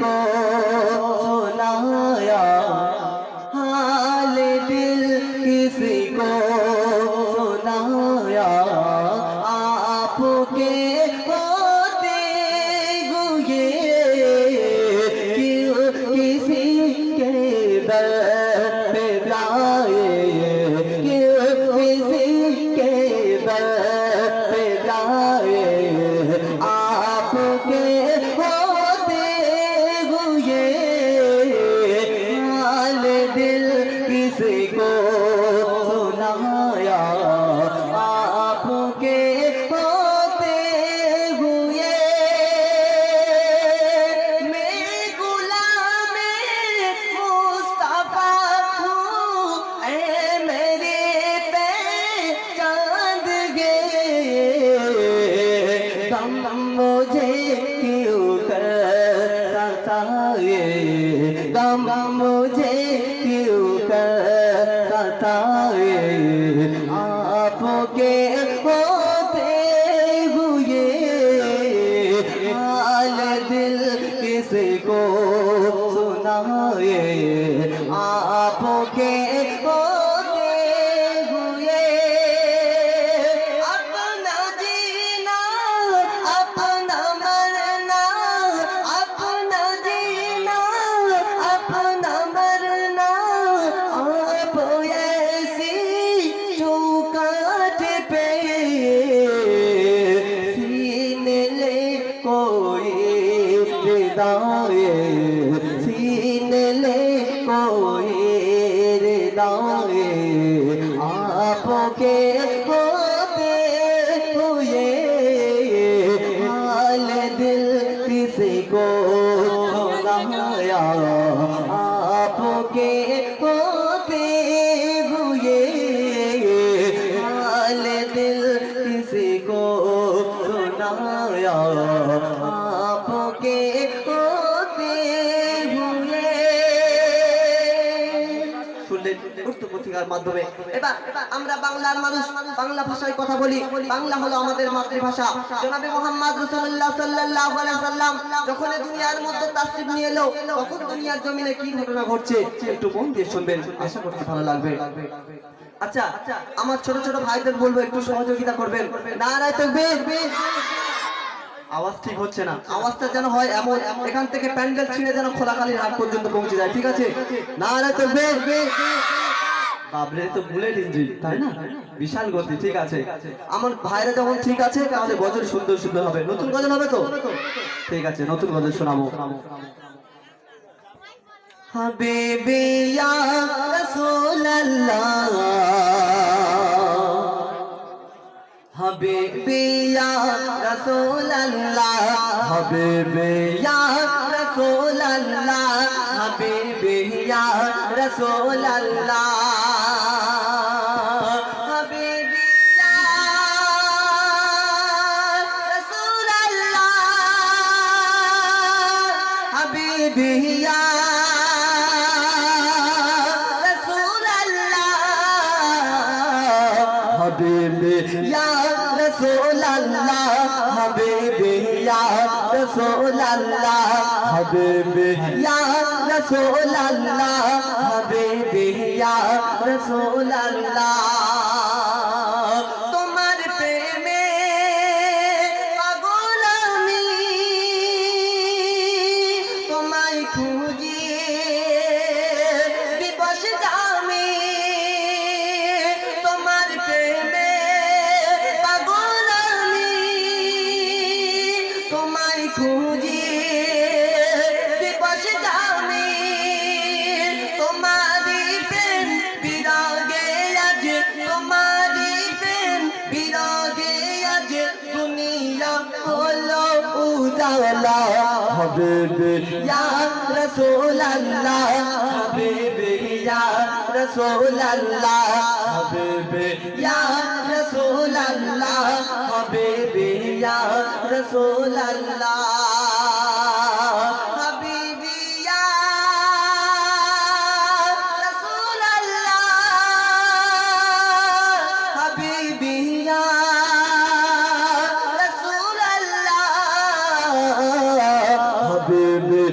গো। गम मुझे क्यों कर सताए आपके होते हुए हाल दिल किसी को सुनाए পত্রিকার মাধ্যমে। এবার আমরা বাংলার মানুষ, বাংলা ভাষায় কথা বলি। বাংলা হলো আমাদের মাতৃভাষা। জনাবে মোহাম্মদ সাল্লাম যখন দুনিয়ার মধ্যে নিয়ে এলো, তখন দুনিয়ার জমিনে কি ঘটনা ঘটছে একটু মন দিয়ে শুনবেন। আশা ভালো লাগবে। আচ্ছা আমার ছোট ছোট ভাইদের বলব, একটু সহযোগিতা করবেন। না নারায় তাকবীর। আওয়াজ ঠিক হচ্ছে না। আওয়াজটা যেন হয় এমন এখান থেকে প্যান্ডেল ছিঁড়ে যেন খোলাকালির হাট পর্যন্ত পৌঁছে যায় ঠিক আছে? নারায় তাকবীর বাবরে তো বুলেট ইঞ্জিন তাই না? বিশাল গতি ঠিক আছে। আমার ভাইরা যখন ঠিক আছে তাহলে গজল সুন্দর সুন্দর হবে। নতুন গজল হবে তো? ঠিক আছে নতুন গজল শোনাবো। হাবিবি ইয়া রাসূলুল্লাহ। হবে বিয়া রসোল্লাহ হবে বিয়া রসোল্লাহ হবে রসোল্লাহ আল্লাহ। হাবিবি ইয়া রাসূল আল্লাহ হাবিবি ইয়া রাসূল আল্লাহ আল্লাহ। হাবিবি। ইয়া রাসূল আল্লাহ হাবিবি। ইয়া রাসূল আল্লাহ হাবিবি। ইয়া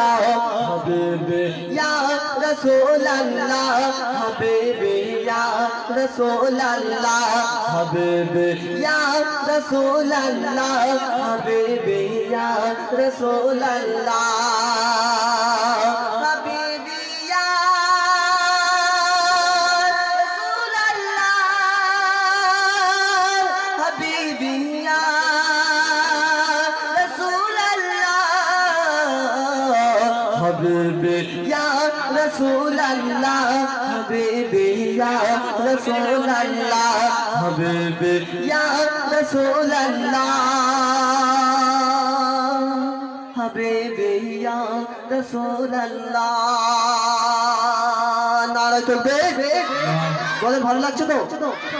উজালা হাবিবি ইয়া রাসূলুল্লাহ হাবিবি ইয়া রাসূলুল্লাহ হাবিবি ইয়া রাসূলুল্লাহ হাবিবি ইয়া রাসূলুল্লাহ। হাবিবে হাবিবি, ইয়া রাসূলুল্লাহ, হাবিবি, ইয়া রাসূলুল্লাহ, হাবিবি, ইয়া রাসূলুল্লাহ, হাবিবি, ইয়া রাসূলুল্লাহ। নারা চলবে? বলে ভালো লাগছে তো?